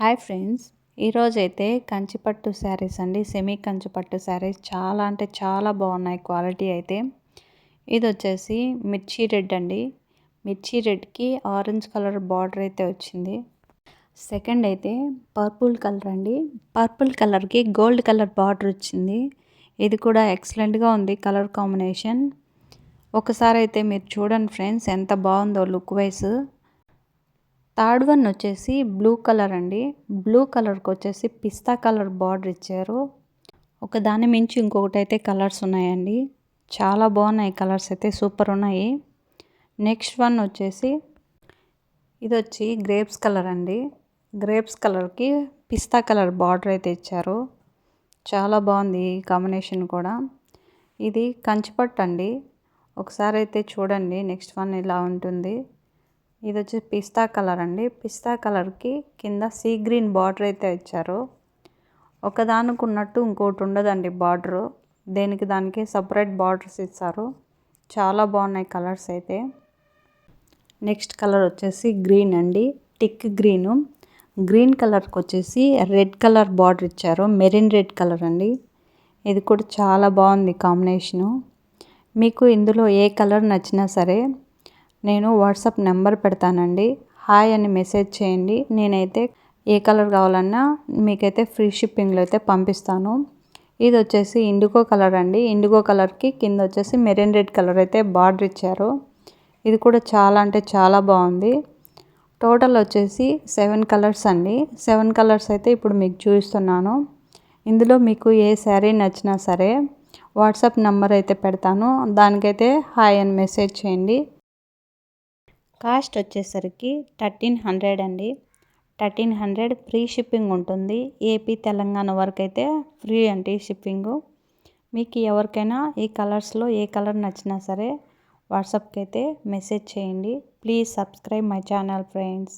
Hi friends. ఈరోజైతే కంచిపట్టు శారీస్ అండి. సెమీ కంచిపట్టు శారీస్. చాలా అంటే చాలా బాగున్నాయి క్వాలిటీ అయితే. ఇది వచ్చేసి మిర్చి రెడ్ అండి. మిర్చి రెడ్కి ఆరెంజ్ కలర్ బార్డర్ అయితే వచ్చింది. సెకండ్ అయితే పర్పుల్ కలర్ అండి. పర్పుల్ కలర్కి గోల్డ్ కలర్ బార్డర్ వచ్చింది. ఇది కూడా ఎక్సలెంట్గా ఉంది కలర్ కాంబినేషన్. ఒకసారి అయితే మీరు చూడండి ఫ్రెండ్స్ ఎంత బాగుందో లుక్ వైజ్ థర్డ్ వన్ వచ్చేసి బ్లూ కలర్ అండి. బ్లూ కలర్కి వచ్చేసి పిస్తా కలర్ బార్డర్ ఇచ్చారు. ఒక దాని మించి ఇంకొకటి అయితే కలర్స్ ఉన్నాయండి. చాలా బాగున్నాయి కలర్స్ అయితే సూపర్ ఉన్నాయి. నెక్స్ట్ వన్ వచ్చేసి ఇది వచ్చి గ్రేప్స్ కలర్ అండి. గ్రేప్స్ కలర్కి పిస్తా కలర్ బార్డర్ అయితే ఇచ్చారు. చాలా బాగుంది ఈ కాంబినేషన్ కూడా. ఇది కంచిపట్టు అండి. ఒకసారి అయితే చూడండి నెక్స్ట్ వన్ ఇలా ఉంటుంది. ఇది వచ్చి పిస్తా కలర్ అండి. పిస్తా కలర్కి కింద సీ గ్రీన్ బార్డర్ అయితే ఇచ్చారు. ఒకదానికి ఉన్నట్టు ఇంకోటి ఉండదండి బార్డరు. దేనికి దానికి సపరేట్ బార్డర్స్ ఇస్తారు చాలా బాగున్నాయి కలర్స్ అయితే. నెక్స్ట్ కలర్ వచ్చేసి గ్రీన్ అండి. Thick green. గ్రీన్ కలర్కి వచ్చేసి రెడ్ కలర్ బార్డర్ ఇచ్చారు. మెరిన్ రెడ్ కలర్ అండి. ఇది కూడా చాలా బాగుంది కాంబినేషను. మీకు ఇందులో ఏ కలర్ నచ్చినా సరే నేను వాట్సాప్ నెంబర్ పెడతానండి. హాయ్ అని మెసేజ్ చేయండి. నేనైతే ఏ కలర్ కావాలన్నా మీకైతే ఫ్రీ షిప్పింగ్లో అయితే పంపిస్తాను. ఇది వచ్చేసి ఇండిగో కలర్ అండి. ఇండిగో కలర్కి కింద వచ్చేసి మెరైన్ రెడ్ కలర్ అయితే బార్డర్ ఇచ్చారు. ఇది కూడా చాలా అంటే చాలా బాగుంది. టోటల్ వచ్చేసి సెవెన్ కలర్స్ అండి. సెవెన్ కలర్స్ అయితే ఇప్పుడు మీకు చూపిస్తున్నాను. ఇందులో మీకు ఏ శారీ నచ్చినా సరే వాట్సాప్ నెంబర్ అయితే పెడతాను. దానికైతే హాయ్ అని మెసేజ్ చేయండి. కాస్ట్ వచ్చేసరికి థర్టీన్ హండ్రెడ్ అండి. థర్టీన్ హండ్రెడ్ ఫ్రీ షిప్పింగ్ ఉంటుంది. ఏపీ తెలంగాణ వరకు అయితే ఫ్రీ అండి షిప్పింగు. మీకు ఎవరికైనా ఈ కలర్స్లో ఏ కలర్ నచ్చినా సరే వాట్సాప్కి అయితే మెసేజ్ చేయండి. Please subscribe my channel friends.